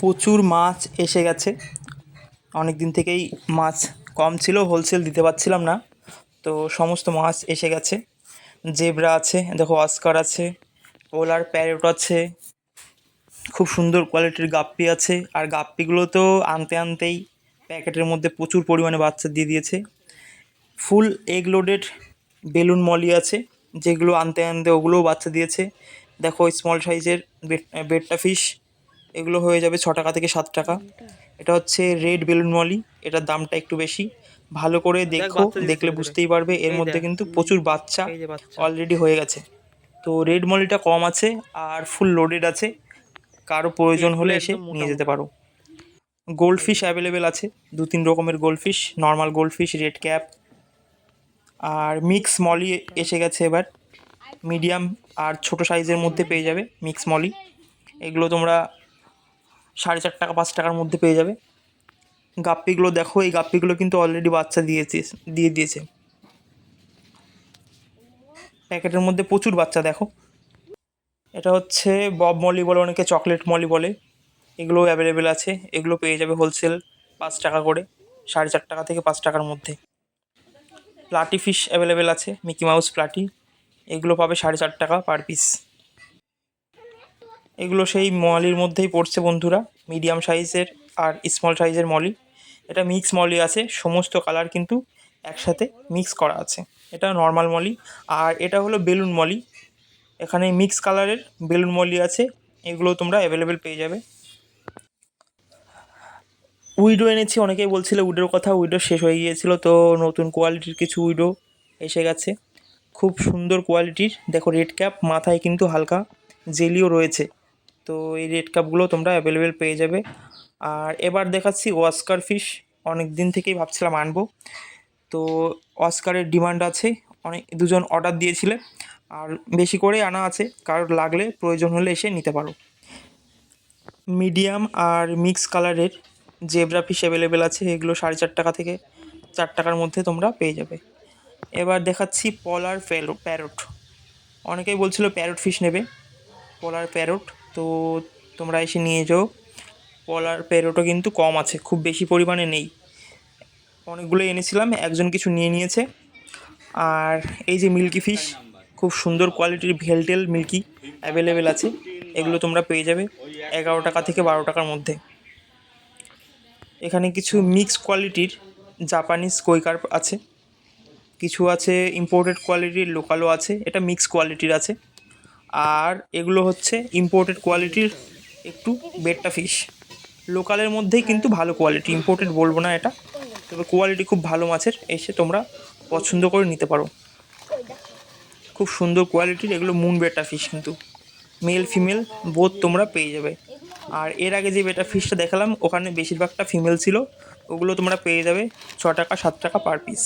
প্রচুর মাছ এসে গেছে। অনেক দিন থেকেই মাছ কম ছিল হোলসেল দিতে পারছিলাম না। তো সমস্ত মাছ এসে গেছে। জেবরা আছে, দেখো অস্কার আছে, পোলার প্যারেট আছে, খুব সুন্দর কোয়ালিটির গাপ্পি আছে। আর গাপ্পিগুলো তো আনতে আনতেই প্যাকেটের মধ্যে প্রচুর পরিমাণে বাচ্চা দিয়ে দিয়েছে। Full egg loaded balloon molly আছে, যেগুলো আনতে আনতে ওগুলোও বাচ্চা দিয়েছে। দেখো স্মল সাইজের বেডটা ফিশ এগুলো হয়ে যাবে ছ টাকা থেকে সাত টাকা। এটা হচ্ছে রেড বেলুন মলি এটার দামটা একটু বেশি। ভালো করে দেখো দেখলে বুঝতেই পারবে। এর মধ্যে কিন্তু প্রচুর বাচ্চা। অলরেডি হয়ে গেছে। তো রেড মলিটা কম আছে আর ফুল লোডেড আছে। কারও প্রয়োজন হলে এসে নিয়ে যেতে পারো। গোল্ড ফিশ অ্যাভেলেবেল আছে দু তিন রকমের gold fish normal gold fish red cap আর মিক্স মলি এসে গেছে এবার। মিডিয়াম আর ছোট সাইজের মধ্যে পেয়ে যাবে মিক্স মলি। এগুলো তোমরা সাড়ে চার টাকা, পাঁচ টাকার মধ্যে পেয়ে যাবে। গাপ্পিগুলো দেখো, এই গাপ্পিগুলো কিন্তু অলরেডি বাচ্চা দিয়েছে, দিয়ে দিয়েছে। প্যাকেটের মধ্যে প্রচুর বাচ্চা, দেখো। এটা হচ্ছে বব মলি বলে অনেকে চকলেট মলি বলে। এগুলো অ্যাভেলেবেল আছে, এগুলো পেয়ে যাবে হোলসেল পাঁচ টাকা করে, সাড়ে চার টাকা থেকে পাঁচ টাকার মধ্যে। প্লাটি ফিশ অ্যাভেলেবেল আছে মিকি মাউস প্লাটি, এগুলো পাবে সাড়ে চার টাকা পার পিস এগুলো সেই মলির মধ্যেই পড়ছে বন্ধুরা মিডিয়াম সাইজের আর স্মল সাইজের মলি। এটা মিক্স মলি আছে, সমস্ত কালার কিন্তু একসাথে মিক্স করা আছে। এটা নর্মাল মলি, আর এটা হলো বেলুন মলি। এখানে মিক্স কালারের বেলুন মলি আছে, এগুলো তোমরা অ্যাভেলেবেল পেয়ে যাবে। উইডো এনেছি, অনেকেই বলছিল উইডোর কথা উইডো শেষ হয়ে গিয়েছিল, তো নতুন কোয়ালিটির কিছু উইডো এসে গেছে। খুব সুন্দর কোয়ালিটির দেখো রেড ক্যাপ মাথায় কিন্তু হালকা জেলিও রয়েছে। তো এই রেড কাপগুলো তোমরা অ্যাভেলেবেল পেয়ে যাবে। আর এবার দেখাচ্ছি অস্কার ফিশ অনেক দিন থেকেই ভাবছিলাম আনব। তো অস্কারের ডিমান্ড আছে, অনেক, দুজন অর্ডার দিয়েছিলে। আর বেশি করেই আনা আছে, কারোর লাগলে, প্রয়োজন হলে এসে নিতে পারো। মিডিয়াম আর মিক্স কালারের জেব্রা ফিশ অ্যাভেলেবেল আছে, এগুলো সাড়ে চার টাকা থেকে চার টাকার মধ্যে তোমরা পেয়ে যাবে। এবার দেখাচ্ছি পলার প্যারো প্যারট অনেকেই বলছিল প্যারট ফিশ নেবে। পলার প্যারট তো তোমরা এসে নিয়ে যাও। পলার প্যারটও কিন্তু কম আছে, খুব বেশি পরিমাণে নেই। অনেকগুলো এনেছিলাম, একজন কিছু নিয়ে নিয়েছে। আর এই যে মিল্কি ফিশ, খুব সুন্দর কোয়ালিটির ভেলটেল মিল্কি অ্যাভেলেবেল আছে। এগুলো তোমরা পেয়ে যাবে এগারো টাকা থেকে বারো টাকার মধ্যে। এখানে কিছু মিক্স কোয়ালিটির জাপানিজ কৈকার্প আছে। কিছু আছে ইম্পোর্টেড কোয়ালিটির, লোকালও আছে। এটা মিক্স কোয়ালিটির আছে। আর এগুলো হচ্ছে ইম্পোর্টেড কোয়ালিটির একটু বেডটা ফিশ লোকালের মধ্যেই কিন্তু ভালো কোয়ালিটি ইম্পোর্টেড বলব না এটা। তবে কোয়ালিটি খুব ভালো মাছের, এসে তোমরা পছন্দ করে নিতে পারো। খুব সুন্দর কোয়ালিটির এগুলো মুন বেটা ফিশ কিন্তু। মেল ফিমেল বোধ তোমরা পেয়ে যাবে। আর এর আগে যে বেটা ফিশটা দেখালাম, ওখানে বেশিরভাগটা ফিমেল ছিল। ওগুলো তোমরা পেয়ে যাবে ছ টাকা, সাত টাকা পার পিস